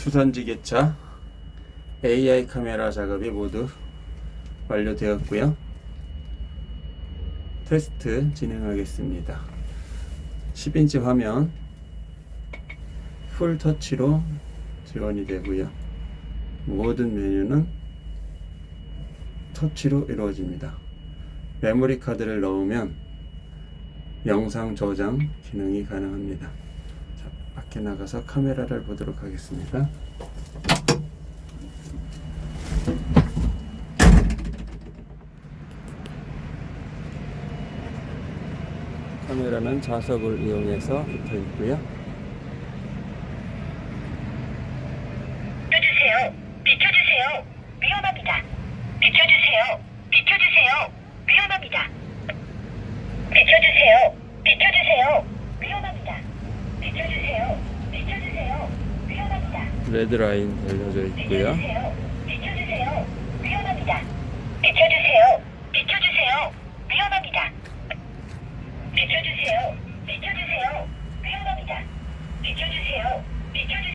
투선지게차 AI 카메라 작업이 모두 완료되었고요. 테스트 진행하겠습니다. 10인치 화면 풀 터치로 지원이 되고요. 모든 메뉴는 터치로 이루어집니다. 메모리 카드를 넣으면 영상 저장 기능이 가능합니다. 자, 밖에 나가서 카메라를 보도록 하겠습니다. 카메라는 자석을 이용해서 붙어 있고요. 비켜주세요. 비켜주세요. 위험합니다. 비켜주세요. 비켜주세요. 위험합니다. 비켜주세요. 비켜주세요. 위험합니다. 레드 라인 달려져 있고요.